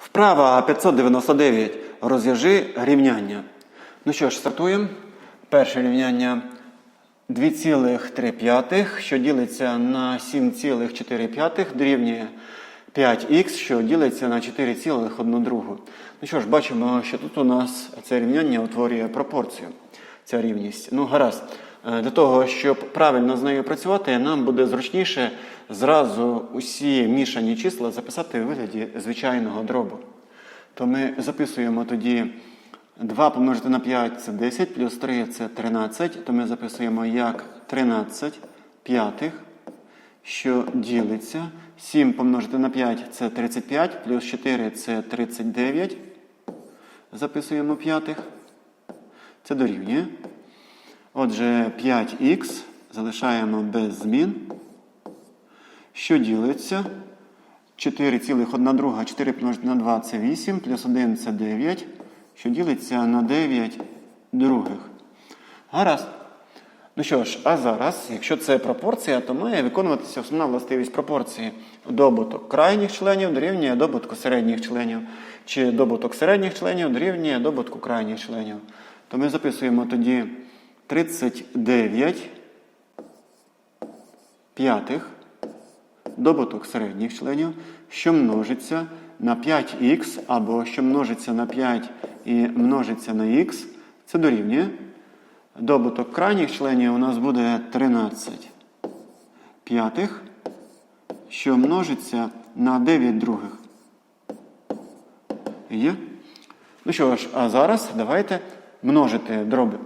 Вправа 599. Розв'яжи рівняння. Ну що ж, стартуємо. Перше рівняння 2,3, що ділиться на 7,4 дорівнює 5х, що ділиться на 4,1 другу. Ну що ж, бачимо, що тут у нас це рівняння утворює пропорцію. Ця рівність. Ну, гаразд. Е, Для того, щоб правильно з нею працювати, нам буде зручніше зразу усі мішані числа записати у вигляді звичайного дробу. То ми записуємо тоді 2 помножити на 5 це 10, плюс 3 це 13, то ми записуємо як 13 п'ятих, що ділиться. 7 помножити на 5 це 35, плюс 4 це 39. Записуємо п'ятих. Це дорівнює. Отже, 5х залишаємо без змін. Що ділиться? 4,1 друга, 4 помножити на 2 це 8, плюс 1 це 9, що ділиться на 9 других. Гаразд. Ну що ж, а зараз, якщо це пропорція, то має виконуватися основна властивість пропорції. Добуток крайніх членів дорівнює добутку середніх членів, чи добуток середніх членів дорівнює добутку крайніх членів. То ми записуємо тоді 39 п'ятих добуток середніх членів, що множиться на 5х, або що множиться на 5 і множиться на х, це дорівнює. Добуток крайніх членів у нас буде 13 п'ятих, що множиться на 9 других. Є? Ну що ж, а зараз давайте множити дроби.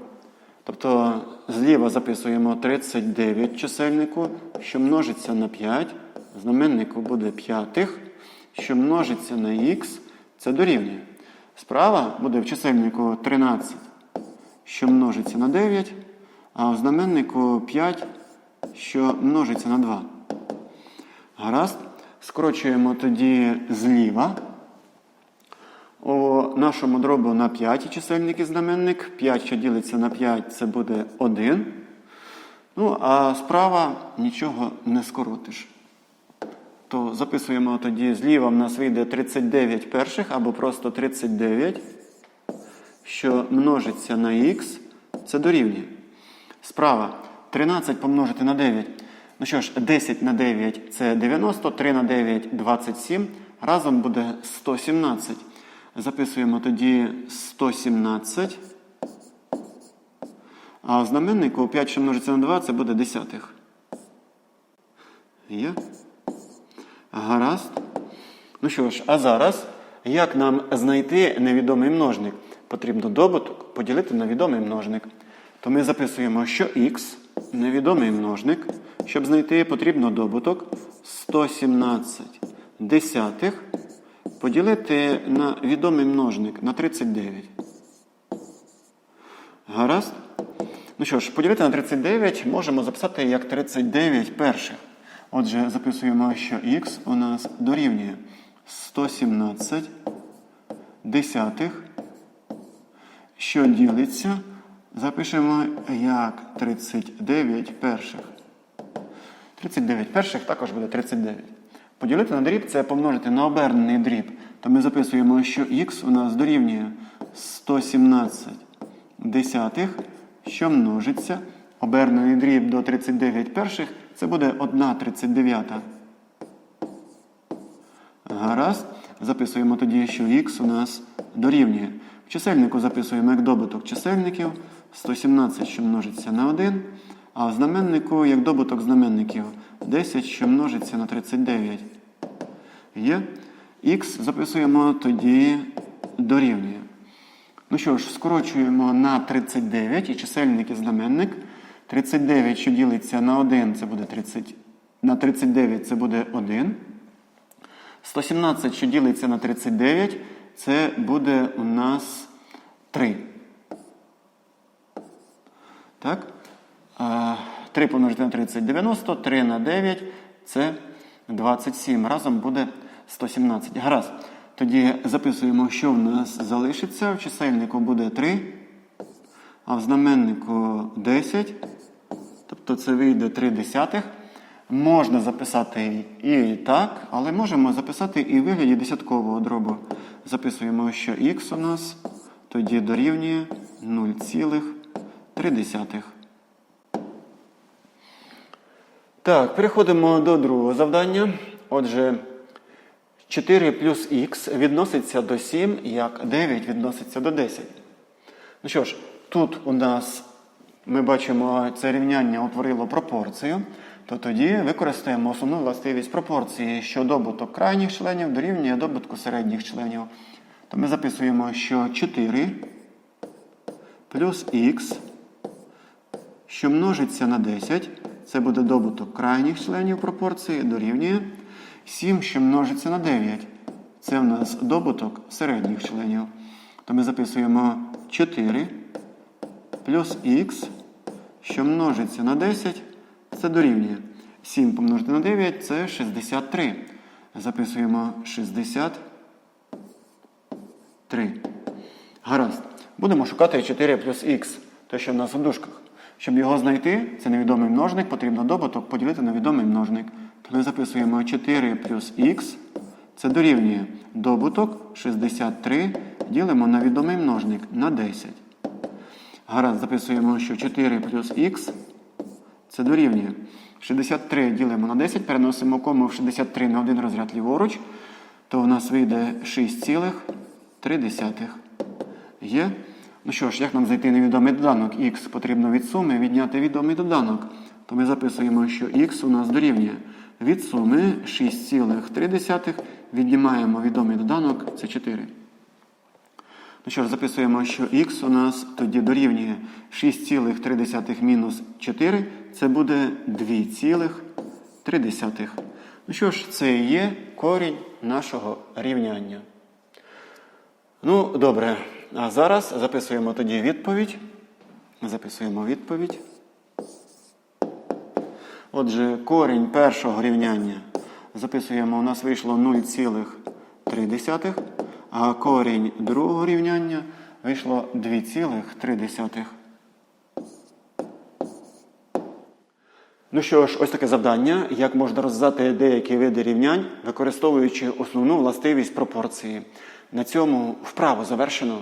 Тобто зліва записуємо 39 чисельнику, що множиться на 5. Знаменнику буде п'ятих, що множиться на х, це дорівнює. Справа буде в чисельнику 13, що множиться на 9, а в знаменнику 5, що множиться на 2. Гаразд. Скорочуємо тоді зліва. У нашому дробу на 5 чисельник і знаменник. 5, що ділиться на 5, це буде 1. Ну, а справа нічого не скоротиш. То записуємо тоді зліва в нас вийде 39 перших або просто 39, що множиться на х, це дорівнює. Справа 13 помножити на 9. Ну що ж, 10 на 9 це 90, 3 на 9 27. Разом буде 117. Записуємо тоді 117. А в знаменнику 5, що множиться на 2, це буде десятих. Є? Гаразд. Ну що ж, а зараз, як нам знайти невідомий множник? Потрібно добуток поділити на відомий множник. То ми записуємо, що х невідомий множник. Щоб знайти, потрібно добуток 117 десятих поділити на відомий множник на 39. Гаразд. Ну що ж, поділити на 39 можемо записати як 39 перших. Отже, записуємо, що х у нас дорівнює 117 десятих, що ділиться, запишемо як 39 перших. 39 перших також буде 39. Поділити на дріб це помножити на обернений дріб. То ми записуємо, що х у нас дорівнює 117 десятих, що множиться. Обернений дріб до 39 перших це буде 1 39. Гаразд. Записуємо тоді, що х у нас дорівнює. В чисельнику записуємо як добуток чисельників 117, що множиться на 1. А в знаменнику як добуток знаменників 10, що множиться на 39. Є. Х записуємо тоді дорівнює. Ну що ж, скорочуємо на 39 і чисельник і знаменник. 39, що ділиться на 1, це буде 30. На 39 це буде 1. 117, що ділиться на 39, це буде у нас 3. Так? 3 помножити на 30 90, 3 на 9 це 27. Разом буде 117. Гаразд. Тоді записуємо, що в нас залишиться. В чисельнику буде 3, а в знаменнику 10. Тобто це вийде 3 десятих. Можна записати і так, але можемо записати і в вигляді десяткового дробу. Записуємо, що х у нас тоді дорівнює 0,3. Так, переходимо до другого завдання. Отже, 4 плюс х відноситься до 7, як 9 відноситься до 10. Ну що ж, тут у нас ми бачимо, це рівняння утворило пропорцію, то тоді використаємо основну властивість пропорції, що добуток крайніх членів дорівнює добутку середніх членів. То ми записуємо, що 4 плюс х, що множиться на 10, це буде добуток крайніх членів пропорції, дорівнює 7, що множиться на 9. Це в нас добуток середніх членів. То ми записуємо 4 плюс х, що множиться на 10, це дорівнює. 7 помножити на 9 це 63. Записуємо 63. Гаразд. Будемо шукати 4 плюс х, те, що в нас у дужках. Щоб його знайти, це невідомий множник, потрібно добуток поділити на відомий множник. То ми записуємо 4 плюс х, це дорівнює добуток 63 ділимо на відомий множник на 10. Гаразд, записуємо, що 4 плюс х це дорівнює. 63 ділимо на 10, переносимо кому в 63 на один розряд ліворуч, то у нас вийде 6,3. Є? Ну що ж, як нам знайти невідомий доданок? Х потрібно від суми відняти відомий доданок. То ми записуємо, що х у нас дорівнює. Від суми 6,3 віднімаємо відомий доданок, це 4. Ну що ж, записуємо, що х у нас тоді дорівнює 6,3 мінус 4, це буде 2,3. Ну що ж, це і є корінь нашого рівняння. Ну, добре. А зараз записуємо тоді відповідь. Записуємо відповідь. Отже, корінь першого рівняння записуємо, у нас вийшло 0,3, а корінь другого рівняння вийшло 2,3. Ну що ж, ось таке завдання, як можна розв'язати деякі види рівнянь, використовуючи основну властивість пропорції. На цьому вправо завершено.